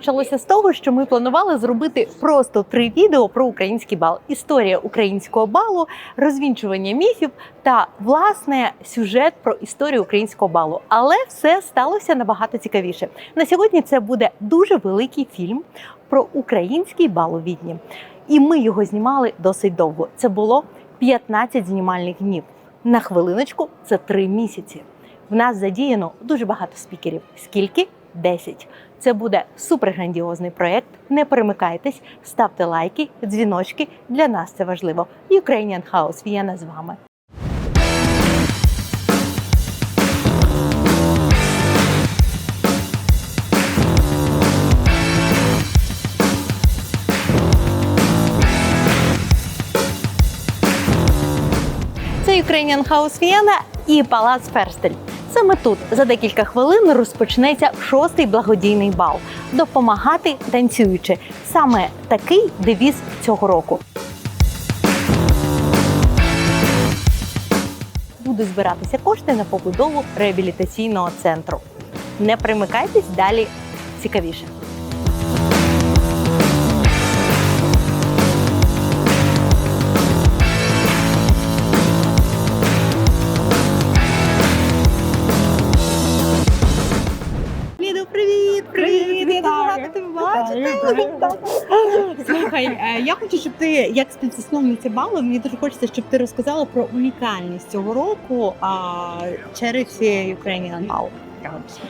Все розпочалося з того, що ми планували зробити просто три відео про український бал: історія українського балу, розвінчування міфів та власне сюжет про історію українського балу. Але все сталося набагато цікавіше. На сьогодні це буде дуже великий фільм про український бал у Відні. І ми його знімали досить довго. Це було 15 знімальних днів. На хвилиночку це 3 місяці. В нас задіяно дуже багато спікерів. Скільки? 10. Це буде суперграндіозний проєкт. Не перемикайтесь, ставте лайки, дзвіночки. Для нас це важливо. Ukrainian House Вієна з вами. Це Ukrainian House Вієна і Палац Ферстель. Саме тут за декілька хвилин розпочнеться шостий благодійний бал. Допомагати танцюючи. Саме такий девіз цього року. Будуть збиратися кошти на побудову реабілітаційного центру. Не примикайтесь далі цікавіше. Слухай, е, я хочу, щоб ти, як співзасновниця балу, мені дуже хочеться, щоб ти розказала про унікальність цього року а, Charity Ukrainian Ball.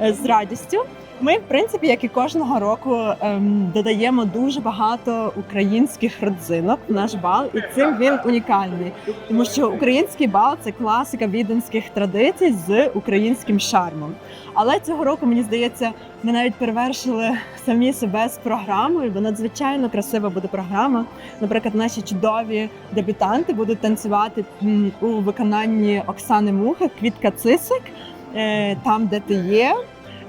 Е, З радістю. Ми, в принципі, як і кожного року, ем, додаємо дуже багато українських родзинок в наш бал, і цим він унікальний, тому що український бал це класика віденських традицій з українським шармом. Але цього року мені здається, ми навіть перевершили самі себе з програмою, бо надзвичайно красива буде програма. Наприклад, наші чудові дебютанти будуть танцювати у виконанні Оксани Муха, Квітка Цисик, е, там, де ти є.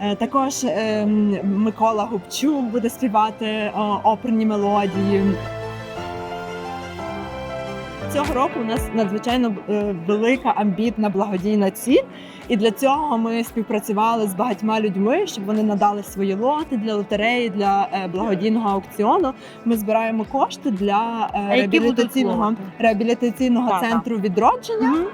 Е, Також е, Микола Губчук буде співати оперні мелодії. Цього року у нас надзвичайно е, велика амбітна благодійна ціль, і для цього ми співпрацювали з багатьма людьми, щоб вони надали свої лоти для лотереї, для е, благодійного аукціону. Ми збираємо кошти для е, реабілітаційного реабілітаційного центру відродження.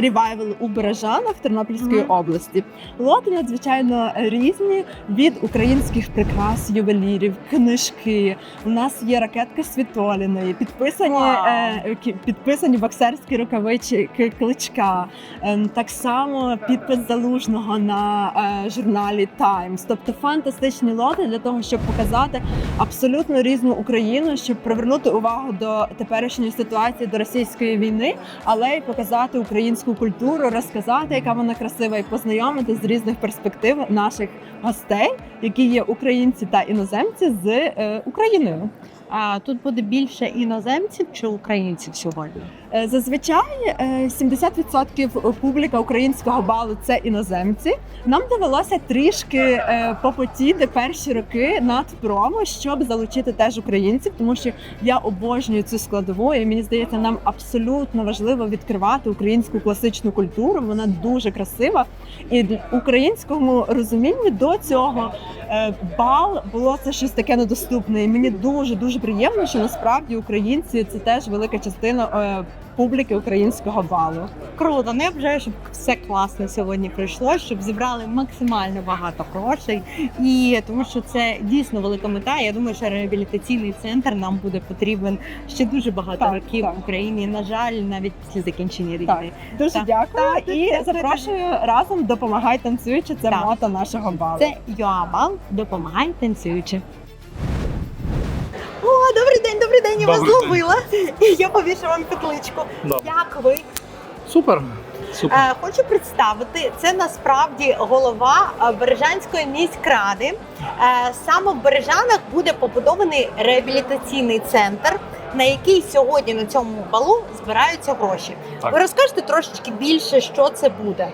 Ревайвел у Бережанах Тернопільської Мгм. області. Лоти надзвичайно різні від українських прикрас, ювелірів, книжки. У нас є ракетка Світоліної, підписані, Вау. е, підписані боксерські рукавички кличка. Ем, так само підпис залужного на е, журналі Times. Тобто фантастичні лоти для того, щоб показати абсолютно різну Україну, щоб привернути увагу до теперішньої ситуації до російської війни, але й показати українську культуру, розказати, яка вона красива, і познайомити з різних перспектив наших гостей, які є українці та іноземці з е, Україною. А тут буде більше іноземців чи українців сьогодні? Е, Зазвичай е, 70% публіка українського балу це іноземці. Нам довелося трішки е, попотіти перші роки над промо, щоб залучити теж українців, тому що я обожнюю цю складову. І мені здається, нам абсолютно важливо відкривати українську класичну культуру. Вона дуже красива. І українському розумінні до цього е, бал було це щось таке недоступне. І мені дуже дуже приємно, що насправді українці це теж велика частина е, публіки українського балу. Круто, ну я бажаю, щоб все класно сьогодні пройшло, щоб зібрали максимально багато грошей. І тому що це дійсно велика мета. Я думаю, що реабілітаційний центр нам буде потрібен ще дуже багато Так, років так. в Україні. На жаль, навіть після закінчення Так. війни. Дуже Так. дякую Так, і так, так, запрошую разом допомагай танцюючи. Це Так. мото нашого балу. Це Йоабал допомагай танцюючи. Добрий день, добрий день. Я вас Добрий день. зловила. І я повішу вам петличку. Да. Як ви? Супер. Супер. Е, Хочу представити, це насправді голова е, Бережанської міськради. Е, Саме в Бережанах буде побудований реабілітаційний центр, на який сьогодні на цьому балу збираються гроші. Так. Ви розкажете трошечки більше, що це буде?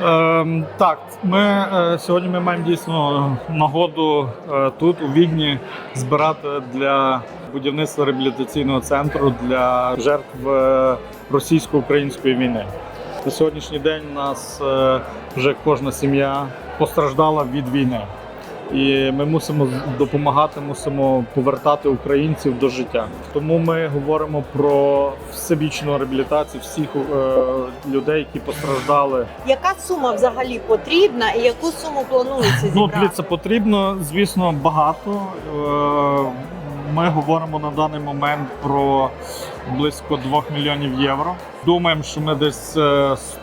Ем, так, ми е, сьогодні ми маємо дійсно нагоду е, тут, у Відні, збирати для будівництва реабілітаційного центру для жертв е, російсько-української війни. На сьогоднішній день у нас вже кожна сім'я постраждала від війни. І ми мусимо допомагати, мусимо повертати українців до життя. Тому ми говоримо про всебічну реабілітацію всіх е, людей, які постраждали Яка сума взагалі потрібна і яку суму планується зібрати? Ну, дивіться, потрібно, звісно, багато. Е, Ми говоримо на даний момент про близько 2 мільйонів євро. Думаємо, що ми десь е,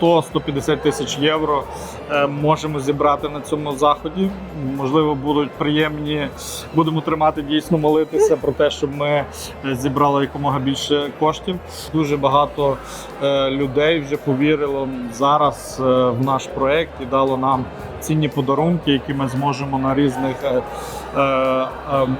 100-150 тисяч євро е, можемо зібрати на цьому заході. Можливо, будуть приємні. Будемо тримати дійсно молитися про те, щоб ми е, зібрали якомога більше коштів. Дуже багато е, людей вже повірило зараз е, в наш проект і дало нам цінні подарунки, які ми зможемо на різних е, е, е,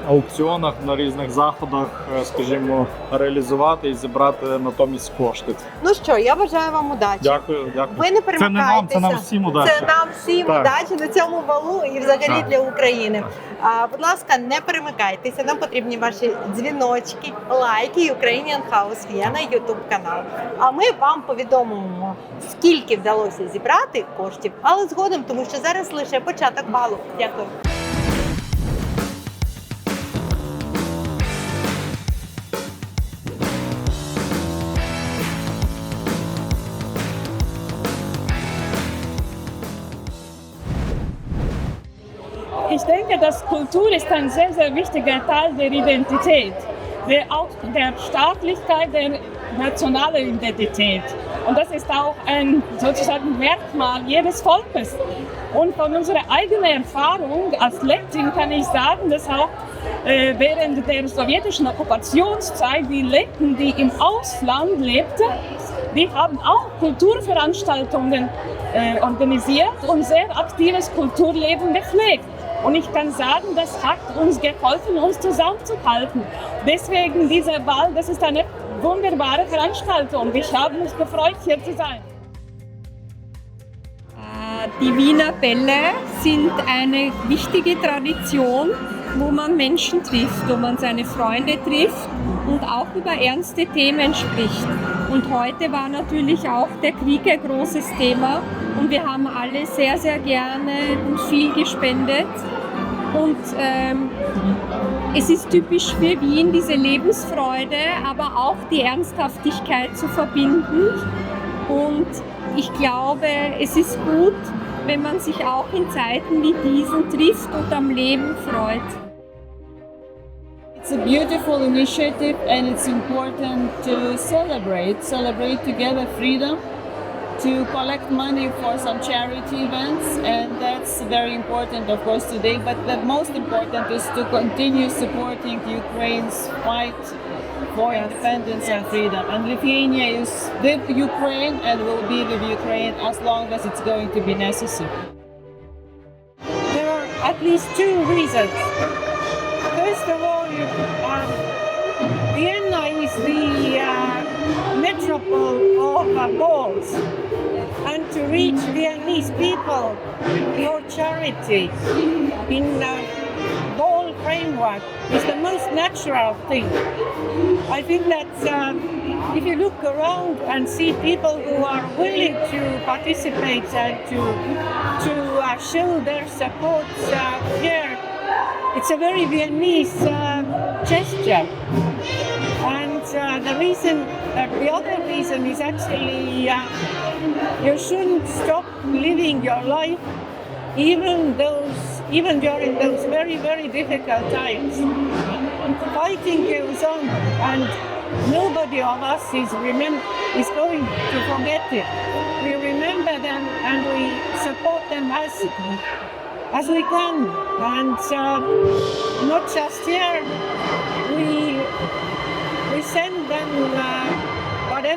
аукціонах, на різних заходах, скажімо, реалізувати і зібрати натомість кошти. Ну що, я бажаю вам удачі. Дякую, дякую. Ви не Це не нам, це нам всім удачі. Це нам всім Так. удачі на цьому балу і взагалі Так. для України. А, будь ласка, не перемикайтеся. Нам потрібні ваші дзвіночки, лайки і Ukrainian House Vienna YouTube канал. А ми вам повідомимо, скільки вдалося зібрати коштів, але згодом, тому що зараз лише початок балу. Дякую. Ich denke, dass Kultur ist ein sehr, sehr wichtiger Teil der Identität, der, auch der Staatlichkeit, der nationalen Identität. Und das ist auch ein sozusagen Merkmal jedes Volkes. Und von unserer eigenen Erfahrung als Lettin kann ich sagen, dass auch äh, während der sowjetischen Okkupationszeit die Letten, die im Ausland lebten, die haben auch Kulturveranstaltungen äh, organisiert und sehr aktives Kulturleben gepflegt. Und ich kann sagen, das hat uns geholfen, uns zusammenzuhalten. Deswegen dieser Ball, das ist eine wunderbare Veranstaltung. Ich habe mich gefreut, hier zu sein. Äh, Die Wiener Bälle sind eine wichtige Tradition, wo man Menschen trifft, wo man seine Freunde trifft und auch über ernste Themen spricht. Und heute war natürlich auch der Krieg ein großes Thema und wir haben alle sehr, sehr gerne und viel gespendet. Und ähm, es ist typisch für Wien, diese Lebensfreude, aber auch die Ernsthaftigkeit zu verbinden. Und ich glaube, es ist gut, wenn man sich auch in Zeiten wie diesen trifft und am Leben freut. It's a beautiful initiative and it's important to celebrate, celebrate together freedom, to collect money for some charity events and that's very important of course today but the most important is to continue supporting Ukraine's fight for independence and freedom and Lithuania is with Ukraine and will be with Ukraine as long as it's going to be necessary. There are at least two reasons. First of all, um, Vienna is the uh, metropole of uh, balls. And to reach Viennese people, your charity in uh, ball framework is the most natural thing. I think that um, if you look around and see people who are willing to participate and to to uh, show their support uh, here, it's a very Viennese um, gesture. Uh, the reason, uh, the other reason is actually uh, you shouldn't stop living your life, even those, even during those very, very difficult times. Fighting goes on, and nobody of us is remem- is going to forget it. We remember them and we support them as as we can, and uh, not just here.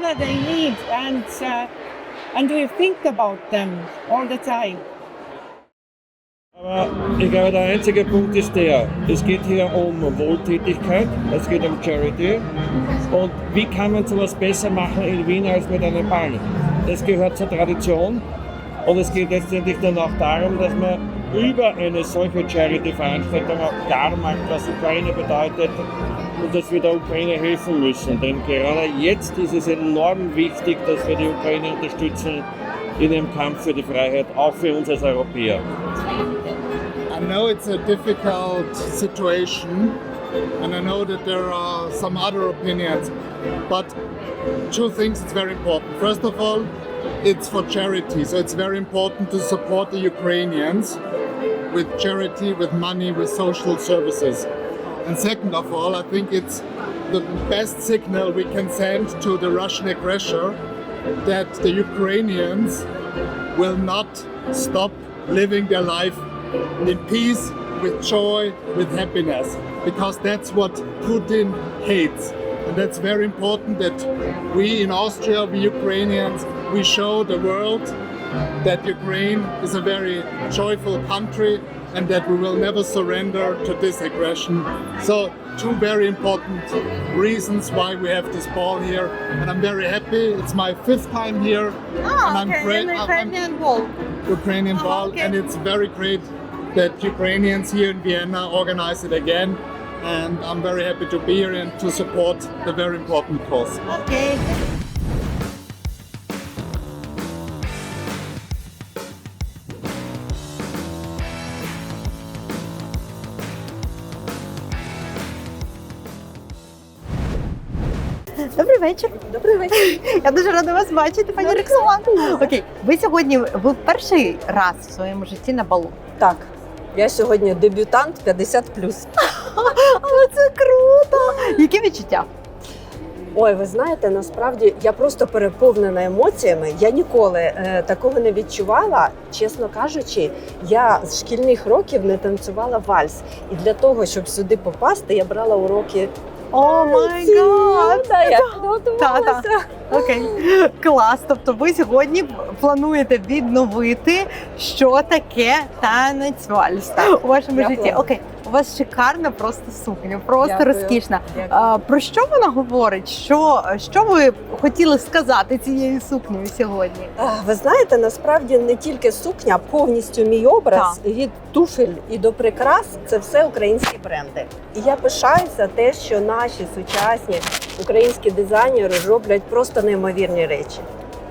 Whatever they need, and uh, and we think about them all the time. Ich glaube, der einzige Punkt ist der, es geht hier um Wohltätigkeit, es geht um Charity. Und wie kann man sowas besser machen in Wien als mit einem Ball? Das gehört zur Tradition und es geht letztendlich dann auch darum, dass man über eine solche Charity-Veranstaltung auch klar macht, was Ukraine bedeutet und dass wir der Ukraine helfen müssen. Denn gerade jetzt ist es enorm wichtig, dass wir die Ukraine unterstützen in dem Kampf für die Freiheit, auch für uns als Europäer. I know it's a difficult situation, and I know that there are some other opinions, but two things it's very important. First of all, it's for charity, so it's very important to support the Ukrainians with charity, with money, with social services. And second of all, I think it's the best signal we can send to the Russian aggressor that the Ukrainians will not stop living their life in peace, with joy, with happiness, because that's what Putin hates. And that's very important that we in Austria, we Ukrainians, we show the world that Ukraine is a very joyful country and that we will never surrender to this aggression. So two very important reasons why we have this ball here and I'm very happy. It's my fifth time here oh, and I'm Ukrainian, great, Ukrainian I'm, ball. Ukrainian oh, ball okay. and it's very great that Ukrainians here in Vienna organize it again and I'm very happy to be here and to support the very important cause. Okay. Вечір. Добрий вечір. Я дуже рада вас бачити, пані Роксолана. Окей, ви сьогодні ви перший раз в своєму житті на балу. Так, я сьогодні дебютант 50 Але це круто! Які відчуття? Ой, ви знаєте, насправді я просто переповнена емоціями. Я ніколи е, такого не відчувала. Чесно кажучи, я з шкільних років не танцювала вальс. І для того, щоб сюди попасти, я брала уроки. Oh my god. そうだやろうと思いました。Окей, клас. Тобто ви сьогодні плануєте відновити, що таке танець вальс у вашому Дякую. житті. Окей, у вас шикарна просто сукня, просто Дякую. розкішна. Дякую. А, про що вона говорить? Що, що ви хотіли сказати цією сукнею сьогодні? Ви знаєте, насправді не тільки сукня, а повністю мій образ від туфель і до прикрас це все українські бренди. І я пишаюся те, що наші сучасні українські дизайнери роблять просто неймовірні речі.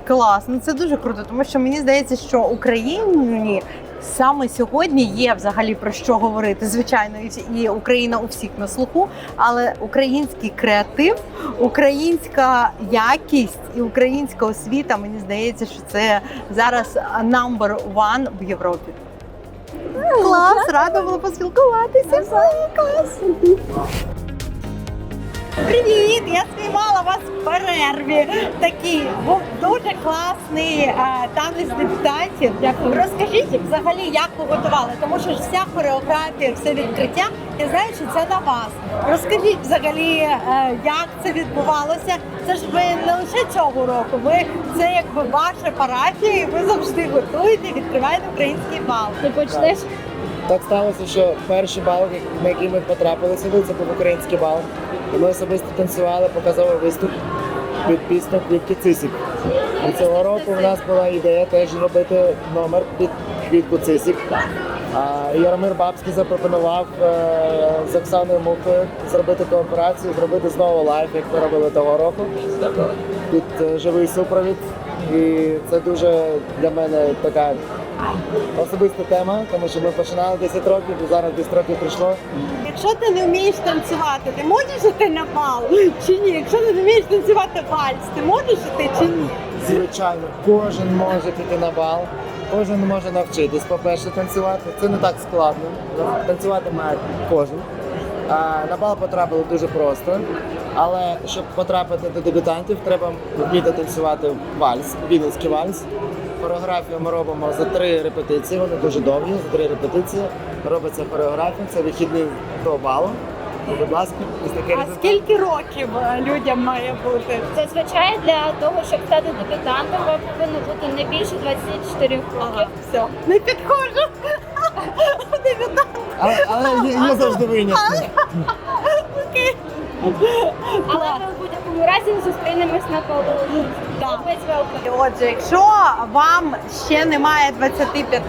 Клас, ну це дуже круто, тому що мені здається, що Україні саме сьогодні є взагалі про що говорити. Звичайно, і Україна у всіх на слуху, але український креатив, українська якість і українська освіта, мені здається, що це зараз number one в Європі. Клас, рада була поспілкуватися. Клас. Привіт! Я спіймала вас в перерві. Такий був дуже класний е, танець дебютантів. Дякую. Розкажіть взагалі, як ви готували, тому що ж вся хореографія, все відкриття. Я знаю, що це на вас. Розкажіть взагалі, е, як це відбувалося. Це ж ви не лише цього року. Ви це якби ваша парафія, і ви завжди готуєте, відкриваєте український бал. Ти почнеш? Так сталося, що перший бал, на який ми потрапили сюди, це був український бал. Ми особисто танцювали показовий виступ під пісню Квітки Цисік. І цього року в нас була ідея теж робити номер під квітку Цисік. Яромир Бабський запропонував е, з Оксаною Мухою зробити кооперацію, зробити знову лайф, як ми робили того року, під е, живий супровід. І це дуже для мене така особиста тема, тому що ми починали 10 років, і зараз 10 років пройшло. Якщо ти не вмієш танцювати, ти можеш іти на бал чи ні? Якщо ти не вмієш танцювати вальс, ти можеш іти чи ні? Звичайно, кожен може піти на бал, кожен може навчитись, по-перше, танцювати. Це не так складно. Танцювати має кожен. На бал потрапили дуже просто. Але щоб потрапити до дебютантів, треба вміти танцювати вальс, вінницький вальс. Хореографію ми робимо за три репетиції, вони дуже довгі, за три репетиції. Робиться хореографія, це вихідний до балу. Будь ласка, ось такий А результат. скільки років е, людям має бути? Зазвичай для того, щоб стати дебютантом, вам повинно бути не більше 24 років. Ага, все. Не підходжу. Дебютант. Але, але є, є завжди винятки. Окей. Але ми в будь-якому разі зустрінемось на полу. Отже, якщо вам ще немає 25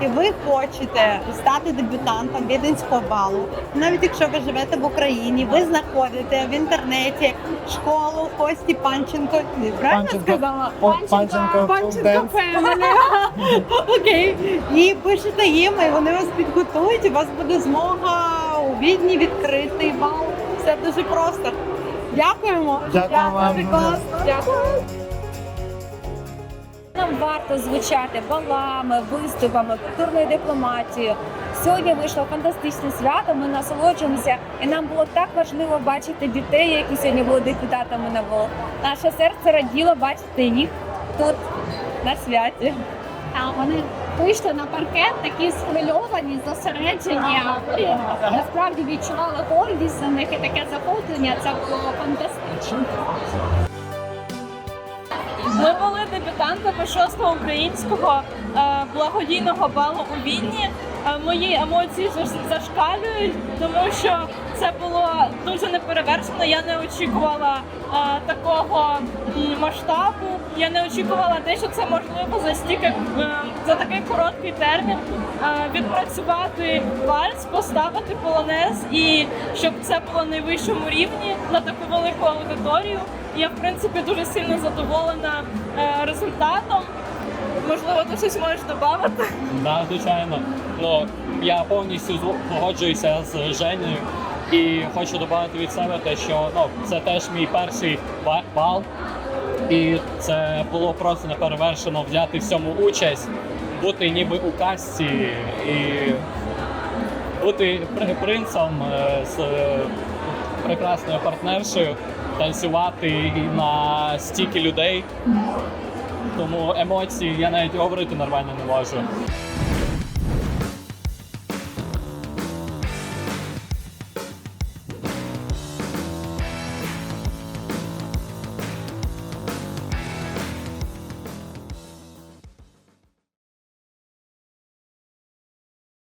і ви хочете стати дебютантом віденського балу, навіть якщо ви живете в Україні, ви знаходите в інтернеті школу Кості Панченко. Правильно Панченко. сказала? О, Панченко Панченко Dance. Окей. І пишете їм, і вони вас підготують, і у вас буде змога у відні відкрити бал. Все дуже просто. Дякуємо. Дякую вам. Дуже класно. Дякую. Нам варто звучати балами, виступами, культурною дипломатією. Сьогодні вийшло фантастичне свято. Ми насолоджуємося, і нам було так важливо бачити дітей, які сьогодні були депутатами на ВОЛ. Наше серце раділо бачити їх тут на святі. Та вони вийшли на паркет, такі схвильовані, зосереджені. Насправді відчували гордість за них і таке захоплення. Це було фантастично. Ми були дебютантами шостого українського е, благодійного балу у Відні. Е, мої емоції заш- зашкалюють, тому що це було дуже неперевершено. Я не очікувала е, такого масштабу. Я не очікувала те, що це можливо за стільки е, за такий короткий термін е, відпрацювати вальс, поставити полонез і щоб це було на найвищому рівні на таку велику аудиторію. Я в принципі дуже сильно задоволена е, результатом. Можливо, ти щось можеш додати. Да, звичайно. Ну, я повністю погоджуюся з Женєю і хочу додати від себе те, що ну, це теж мій перший бал. І це було просто неперевершено взяти в цьому участь, бути ніби у касті і бути принцем е, з е, прекрасною партнершею, танцювати на стільки людей. Тому емоції я навіть говорити нормально не можу.